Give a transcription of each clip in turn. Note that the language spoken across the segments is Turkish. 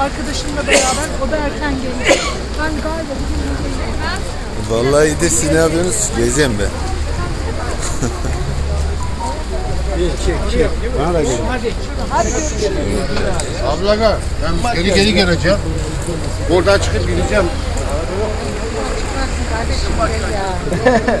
Arkadaşımla beraber o da erken geldi. Ben galiba bugün gezeceğim. Vallahi de siz ne yapıyorsunuz? Gezeyim ben. Bana da gelin. Ablaga ben geri geri geleceğim. Buradan çıkıp gideceğim. Çıkmazsın kardeşim gel ya.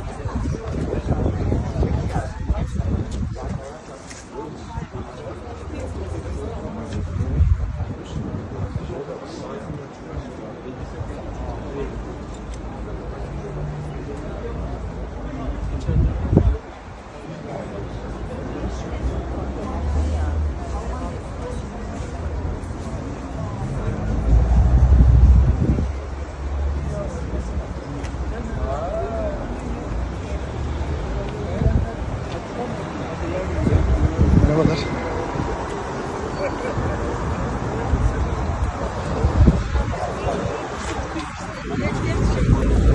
Thank you.